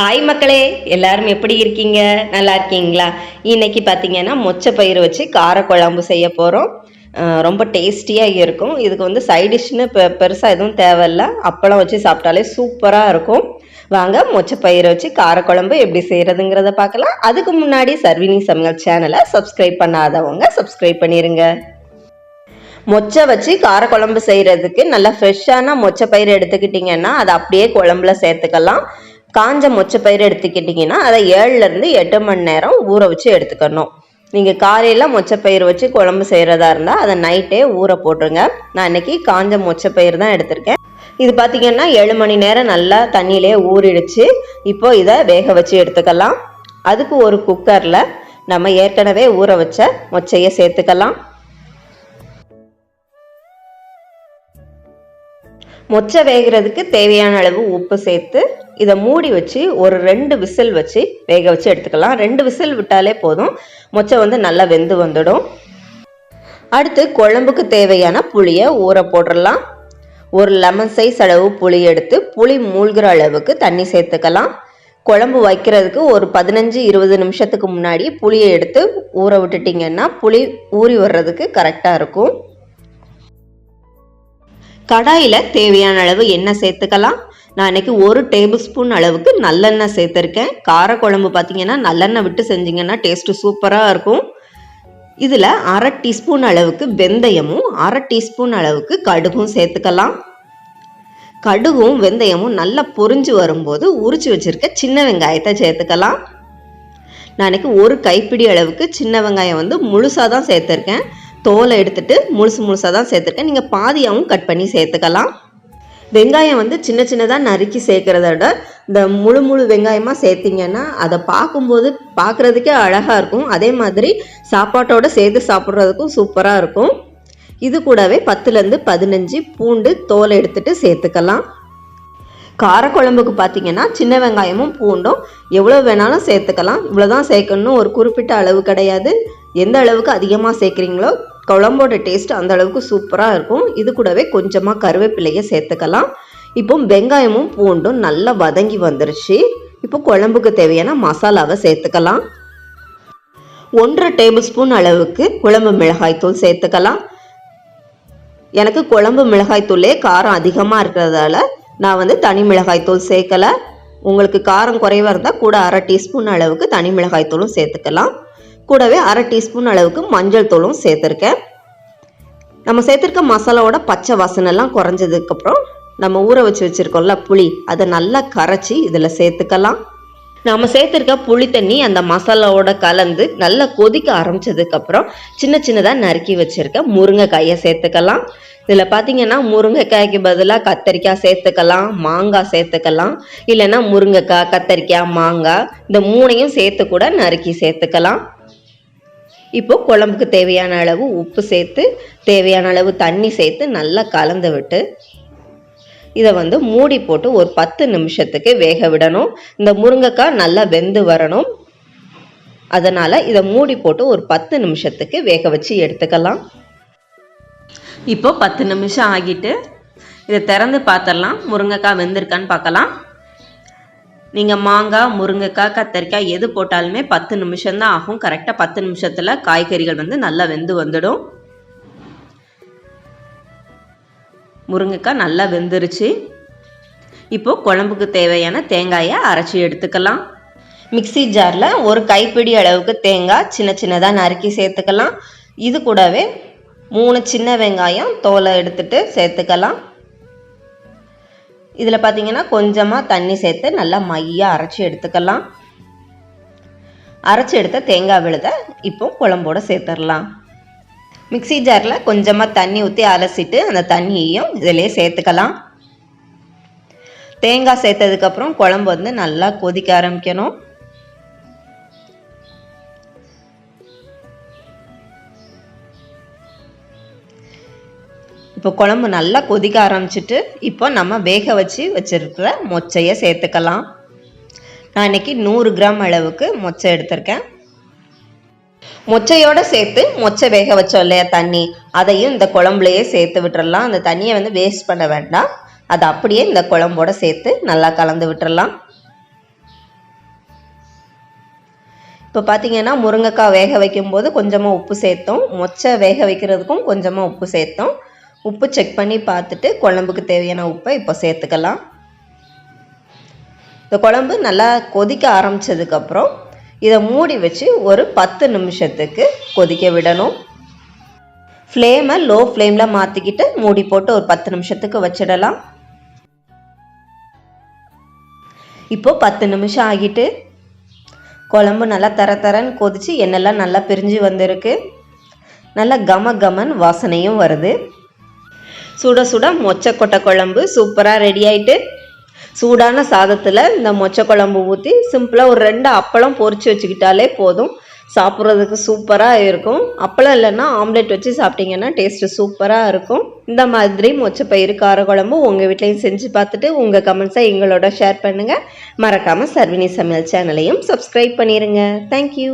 Hi மக்களே. எல்லாரும் எப்படி இருக்கீங்க? நல்லா இருக்கீங்களா? இன்னைக்கு பார்த்தீங்கன்னா மொச்சை பயிர் வச்சு காரக்குழம்பு செய்ய போகிறோம் ரொம்ப டேஸ்டியாக இருக்கும். இதுக்கு வந்து சைடிஷ்னு பெ பெருசாக எதுவும் தேவையில்ல. அப்பளம் வச்சு சாப்பிட்டாலே சூப்பராக இருக்கும். வாங்க மொச்சை பயிரை வச்சு காரக்குழம்பு எப்படி செய்கிறதுங்கிறத பார்க்கலாம் அதுக்கு முன்னாடி சர்வினி சமையல் சேனலை சப்ஸ்கிரைப் பண்ணாதவங்க சப்ஸ்கிரைப் பண்ணிடுங்க மொச்சை வச்சு காரக்குழம்பு செய்கிறதுக்கு நல்லா ஃப்ரெஷ்ஷான மொச்சை பயிர் எடுத்துக்கிட்டிங்கன்னா அதை அப்படியே குழம்புல சேர்த்துக்கலாம். காஞ்ச மொச்சை பயிர் எடுத்துக்கிட்டிங்கன்னா அதை ஏழுலேருந்து எட்டு மணி நேரம் ஊற வச்சு எடுத்துக்கணும். நீங்கள் காலையில் மொச்சை பயிர் வச்சு குழம்பு செய்கிறதா இருந்தால் அதை நைட்டே ஊற போட்டுருங்க. நான் இன்னைக்கு காஞ்ச மொச்சை பயிர் தான் எடுத்திருக்கேன். இது பார்த்தீங்கன்னா ஏழு மணி நேரம் நல்லா தண்ணியிலே ஊறிடுச்சு. இப்போ இதை வேக வச்சு எடுத்துக்கலாம். அதுக்கு ஒரு குக்கரில் நம்ம ஏற்கனவே ஊற வச்ச மொச்சையை சேர்த்துக்கலாம். மொச்சை வேகிறதுக்கு தேவையான அளவு உப்பு சேர்த்து இதை மூடி வச்சு ஒரு ரெண்டு விசில் வச்சு வேக வச்சு எடுத்துக்கலாம். ரெண்டு விசில் விட்டாலே போதும். மொச்சை வந்து நல்லா வெந்து வந்துடும். அடுத்து குழம்புக்கு தேவையான புளியை ஊற போட்டுடலாம். ஒரு லெமன் சைஸ் அளவு புளி எடுத்து புளி மூழ்கிற அளவுக்கு தண்ணி சேர்த்துக்கலாம். குழம்பு வைக்கிறதுக்கு ஒரு பதினஞ்சு இருபது நிமிஷத்துக்கு முன்னாடி புளியை எடுத்து ஊற விட்டுட்டிங்கன்னா புளி ஊறி வர்றதுக்கு கரெக்டாக இருக்கும். கடாயில் தேவையான அளவு எண்ணெய் சேர்த்துக்கலாம். நான் இன்றைக்கி ஒரு டேபிள் ஸ்பூன் அளவுக்கு நல்லெண்ணெய் சேர்த்துருக்கேன். கார குழம்பு பார்த்தீங்கன்னா நல்லெண்ணெய் விட்டு செஞ்சிங்கன்னா டேஸ்ட்டு சூப்பராக இருக்கும். இதில் அரை டீஸ்பூன் அளவுக்கு வெந்தயமும் அரை டீஸ்பூன் அளவுக்கு கடுகும் சேர்த்துக்கலாம். கடுகும் வெந்தயமும் நல்லா பொரிஞ்சு வரும்போது உரிச்சு வச்சுருக்க சின்ன வெங்காயத்தை சேர்த்துக்கலாம். நான் இன்னைக்கு ஒரு கைப்பிடி அளவுக்கு சின்ன வெங்காயம் வந்து முழுசாக தான் சேர்த்துருக்கேன். தோலை எடுத்துட்டு முழுசு முழுசாக தான் சேர்த்துருக்கேன். நீங்கள் பாதியாகவும் கட் பண்ணி சேர்த்துக்கலாம். வெங்காயம் வந்து சின்ன சின்னதாக நறுக்கி சேர்க்குறத விட இந்த முழு முழு வெங்காயமாக சேர்த்திங்கன்னா அதை பார்க்கும்போது பார்க்குறதுக்கே அழகாக இருக்கும். அதே மாதிரி சாப்பாட்டோட சேர்த்து சாப்பிட்றதுக்கும் சூப்பராக இருக்கும். இது கூடவே பத்துலேருந்து பதினஞ்சு பூண்டு தோலை எடுத்துகிட்டு சேர்த்துக்கலாம். காரக்குழம்புக்கு பார்த்தீங்கன்னா சின்ன வெங்காயமும் பூண்டும் எவ்வளோ வேணாலும் சேர்த்துக்கலாம். இவ்வளோ தான் சேர்க்கணும் ஒரு குறிப்பிட்ட அளவு கிடையாது. எந்த அளவுக்கு அதிகமாக சேர்க்குறீங்களோ குழம்போட டேஸ்ட் அந்த அளவுக்கு சூப்பராக இருக்கும். இது கூடவே கொஞ்சமாக கருவேப்பிலையை சேர்த்துக்கலாம். இப்போ வெங்காயமும் பூண்டும் நல்லா வதங்கி வந்துருச்சு. இப்போ குழம்புக்கு தேவையான மசாலாவை சேர்த்துக்கலாம். ஒன்றரை டேபிள் ஸ்பூன் அளவுக்கு குழம்பு மிளகாய்த்தூள் சேர்த்துக்கலாம். எனக்கு குழம்பு மிளகாய்த்தூளே காரம் அதிகமாக இருக்கிறதால நான் வந்து தனி மிளகாய்த்தூள் சேர்க்கலை. உங்களுக்கு காரம் குறைவாக இருந்தால் கூட அரை டீஸ்பூன் அளவுக்கு தனி மிளகாய்த்தூளும் சேர்த்துக்கலாம். கூடவே அரை டீஸ்பூன் அளவுக்கு மஞ்சள் தூளும் சேர்த்துருக்கேன். நம்ம சேர்த்துருக்க மசாலாவோட பச்சை வாசனைலாம் குறைஞ்சதுக்கப்புறம் நம்ம ஊற வச்சு வச்சுருக்கோம்ல புளி அதை நல்லா கரைச்சி இதில் சேர்த்துக்கலாம். நம்ம சேர்த்துருக்க புளி தண்ணி அந்த மசாலாவோட கலந்து நல்லா கொதிக்க ஆரம்பிச்சதுக்கப்புறம் சின்ன சின்னதாக நறுக்கி வச்சுருக்க முருங்கைக்காயை சேர்த்துக்கலாம். இதில் பார்த்தீங்கன்னா முருங்கைக்காய்க்கு பதிலாக கத்தரிக்காய் சேர்த்துக்கலாம் மாங்காய் சேர்த்துக்கலாம் இல்லைன்னா முருங்கைக்காய் கத்தரிக்காய் மாங்காய் இந்த மூணையும் சேர்த்து கூட நறுக்கி சேர்த்துக்கலாம். இப்போது குழம்புக்கு தேவையான அளவு உப்பு சேர்த்து தேவையான அளவு தண்ணி சேர்த்து நல்லா கலந்து விட்டு இதை வந்து மூடி போட்டு ஒரு பத்து நிமிஷத்துக்கு வேக விடணும். இந்த முருங்கைக்காய் நல்லா வெந்து வரணும். அதனால் இதை மூடி போட்டு ஒரு பத்து நிமிஷத்துக்கு வேக வச்சு எடுத்துக்கலாம். இப்போ பத்து நிமிஷம் ஆகிட்டு இதை திறந்து பார்த்துடலாம். முருங்கைக்காய் வெந்திருக்கான்னு பார்க்கலாம். நீங்கள் மாங்காய் முருங்கைக்காய் கத்தரிக்காய் எது போட்டாலுமே பத்து நிமிஷம்தான் ஆகும். கரெக்டாக பத்து நிமிஷத்தில் காய்கறிகள் வந்து நல்லா வெந்து வந்துடும். முருங்கைக்காய் நல்லா வெந்துருச்சு. இப்போது குழம்புக்கு தேவையான தேங்காயை அரைச்சி எடுத்துக்கலாம். மிக்சி ஜாரில் ஒரு கைப்பிடி அளவுக்கு தேங்காய் சின்ன சின்னதாக நறுக்கி சேர்த்துக்கலாம். இது கூடவே மூணு சின்ன வெங்காயம் தோலை எடுத்துட்டு சேர்த்துக்கலாம். இதில் பார்த்தீங்கன்னா கொஞ்சமாக தண்ணி சேர்த்து நல்லா மையாக அரைச்சி எடுத்துக்கலாம். அரைச்சி எடுத்த தேங்காய் விழுதை இப்போ குழம்போடு சேர்த்துடலாம். மிக்சி ஜாரில் கொஞ்சமாக தண்ணி ஊற்றி அலசிட்டு அந்த தண்ணியையும் இதிலே சேர்த்துக்கலாம். தேங்காய் சேர்த்ததுக்கப்புறம் குழம்பு வந்து நல்லா கொதிக்க ஆரம்பிக்கணும். இப்போ குழம்பு நல்லா கொதிக்க ஆரம்பிச்சிட்டு இப்போ நம்ம வேக வச்சு வச்சுருக்கிற மொச்சையை சேர்த்துக்கலாம். நான் இன்றைக்கி நூறு கிராம் அளவுக்கு மொச்சை எடுத்திருக்கேன். மொச்சையோடு சேர்த்து மொச்சை வேக வச்சோம் இல்லையா தண்ணி? அதையும் இந்த குழம்புலையே சேர்த்து விட்டுறலாம். அந்த தண்ணியை வந்து வேஸ்ட் பண்ண வேண்டாம். அதை அப்படியே இந்த குழம்போட சேர்த்து நல்லா கலந்து விட்டுறலாம். இப்போ பார்த்தீங்கன்னா முருங்கைக்காய் வேக வைக்கும்போது கொஞ்சமாக உப்பு சேர்த்தோம். மொச்சை வேக வைக்கிறதுக்கும் கொஞ்சமாக உப்பு சேர்த்தோம். உப்பு செக் பண்ணி பார்த்துட்டு குழம்புக்கு தேவையான உப்பை இப்போ சேர்த்துக்கலாம். இந்த குழம்பு நல்லா கொதிக்க ஆரம்பித்ததுக்கப்புறம் இதை மூடி வச்சு ஒரு பத்து நிமிஷத்துக்கு கொதிக்க விடணும். ஃப்ளேமை லோ ஃப்ளேமில் மாற்றிக்கிட்டு மூடி போட்டு ஒரு பத்து நிமிஷத்துக்கு வச்சிடலாம். இப்போ பத்து நிமிஷம் ஆகிட்டு குழம்பு நல்லா தர தரன்னு கொதித்து எண்ணெய்லாம் நல்லா பிரிஞ்சு வந்திருக்கு. நல்லா கம கமன் வாசனையும் வருது. சுட சுட மொச்சக்கொட்டை குழம்பு சூப்பராக ரெடி ஆகிட்டு சூடான சாதத்தில் இந்த மொச்சை குழம்பு ஊற்றி சிம்பிளாக ஒரு ரெண்டு அப்பளம் பொறிச்சு வச்சுக்கிட்டாலே போதும். சாப்பிட்றதுக்கு சூப்பராக இருக்கும். அப்பளம் இல்லைன்னா ஆம்லெட் வச்சு சாப்பிட்டீங்கன்னா டேஸ்ட்டு சூப்பராக இருக்கும். இந்த மாதிரி மொச்சப்பயிறு கார குழம்பு உங்கள் வீட்லேயும் செஞ்சு பார்த்துட்டு உங்கள் கமெண்ட்ஸை எங்களோட ஷேர் பண்ணுங்கள் மறக்காமல் சர்வினி சமையல் சேனலையும் சப்ஸ்கிரைப் பண்ணிடுங்க தேங்க்யூ